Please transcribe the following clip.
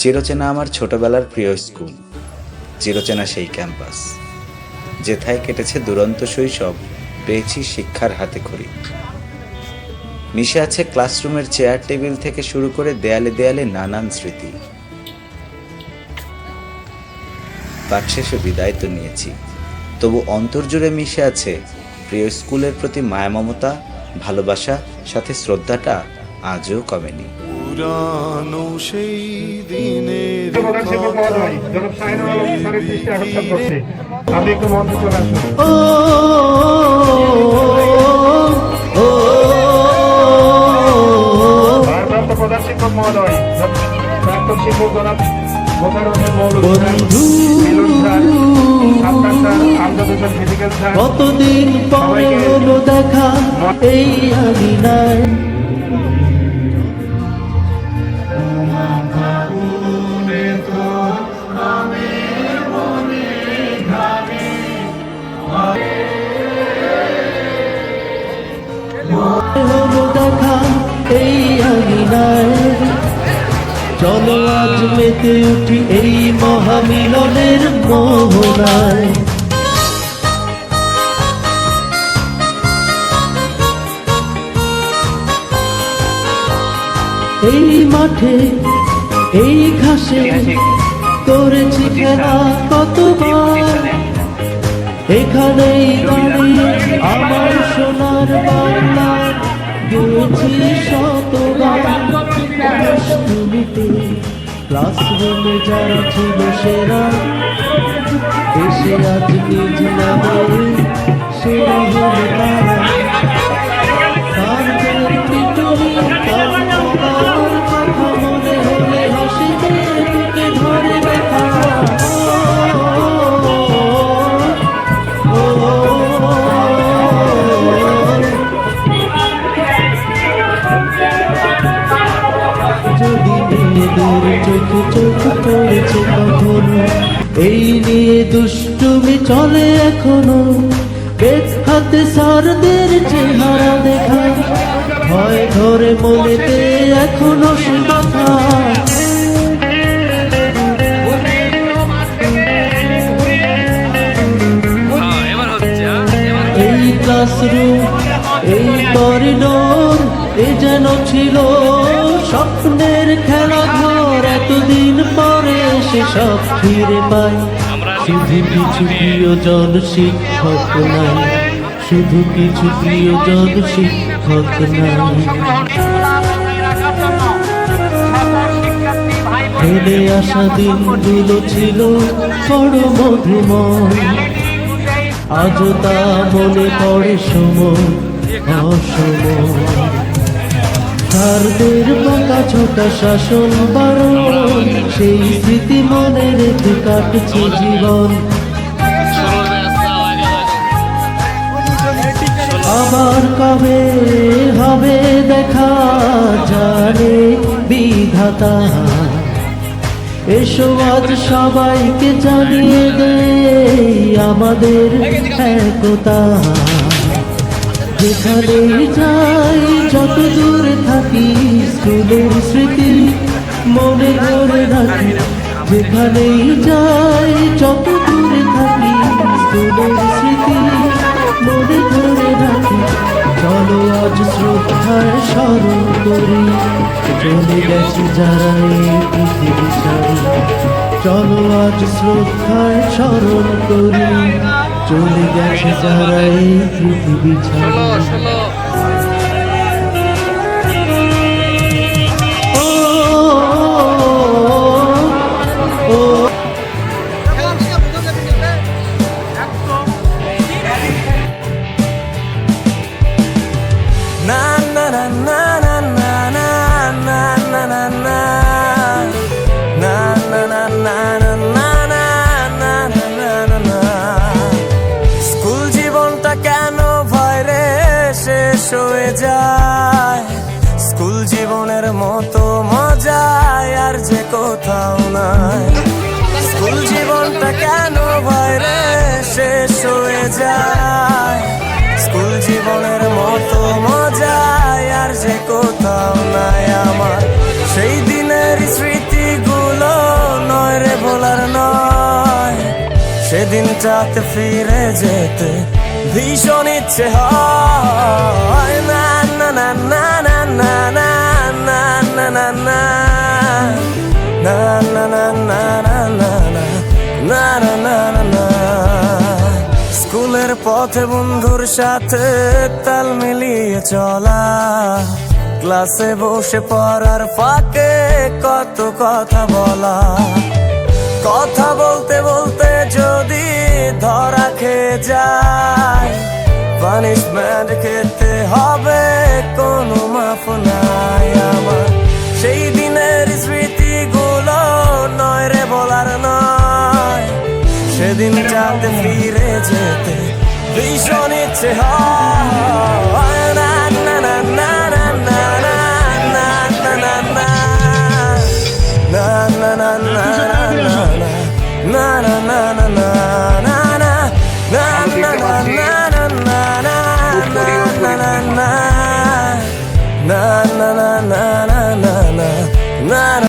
চিরচেনা আমার ছোটবেলার প্রিয় স্কুল। চিরচেনা সেই ক্যাম্পাস। যেথায় কেটেছে দুরন্ত শৈশব, পেয়েছি শিক্ষার হাতে খড়ি। মিশে আছে ক্লাসরুমের চেয়ার টেবিল থেকে শুরু করে দেয়ালে দেয়ালে নানান স্মৃতি। পাঠ শেষে বিদায় তো নিয়েছি। তবু অন্তর্জুড়ে মিশে আছে প্রিয় স্কুলের প্রতি মায়া মমতা ভালোবাসা, সাথে শ্রদ্ধাটা আজও কমেনি। পুরানো সেই দিনের আপনি একটু মঞ্চে চলে আসুন প্রধান শিক্ষক মহোদয় দেখা এই আমিনায় হলো দেখা এই আঙিনায়। চলো আজ মেতে উঠি এই মহামিলনের মোহনায়। এই মাঠে এই ঘাসে করেছি খেলা কতবার? এখানেই আমার সোনার বাংলা গেছি শতবার ক্লাসরুমে যারা ছিল সেরা, এসে আজ নিজ সেরা হল তারা। মেয়েদের চোখে চোখ পড়েছে কখনো। এই নিয়ে দুষ্টুমি চলে এখনও। বেদ হাতে সারদের চেহারা দেখা। ভয় ধরে মনেতে এখনও সে কথা। এই ক্লাসরুম এই করিডোর এ যেন ছিল স্বপ্নের খেলা খেলাঘর এতদিন পরে সে সব ফিরে পাই। শুধু কিছু প্রিয়জন শিক্ষক নাই। শুধু কিছু প্রিয়জন শিক্ষক নাই। ফেলে আসা দিনগুলো ছিল বড় মধুময়। আজও তা মনে পড়ে সময় অসময়। তারদের বাঁকা ছোটা শাসন বারণ। সেই স্মৃতি মনে রেখে কাটছে জীবন। আবার কবে হবে দেখা জানে বিধাতা। এসো আজ সবাইকে জানিয়ে দে আমাদের একতা। যেখানে যাই, যত দূরে থাকি, স্কুলের স্মৃতি মনে ধরে রাখি। যেখানেই যাই, যত দূরে থাকি, স্কুলের স্মৃতি মনে ধরে রাখি। চলো আজ শ্রদ্ধার স্মরণ করি, চলে গেছে যারা চলো আজ শ্রদ্ধার স্মরণ করি। চলে গেছে যারা এই পৃথিবী ও, মতো মজায় আর যে কোথাও নাই। স্কুল জীবনটা কেন বাইরে শেষ হয়ে যায়? স্কুল জীবনের মতো মজায় আর যে কোথাও নাই আমার। সেই দিনের স্মৃতিগুলো নয় রে বলার নয়। সেদিন সেদিনটাতে ফিরে যেতে ভীষণ ইচ্ছে হয়। না না না না না না না না না না না না না না না না না না না না স্কুলের পথে বন্ধুর সাথে তাল মিলিয়ে চলা ক্লাসে বসে পড়ার ফাঁকে কত কথা বলা কথা বলতে বলতে যদি ধরা খেয়ে যায় পানিশমেন্ট খেতে হবে ভীষণ ইচ্ছে হয় না না না না না না না না না না না na na na na na na na na na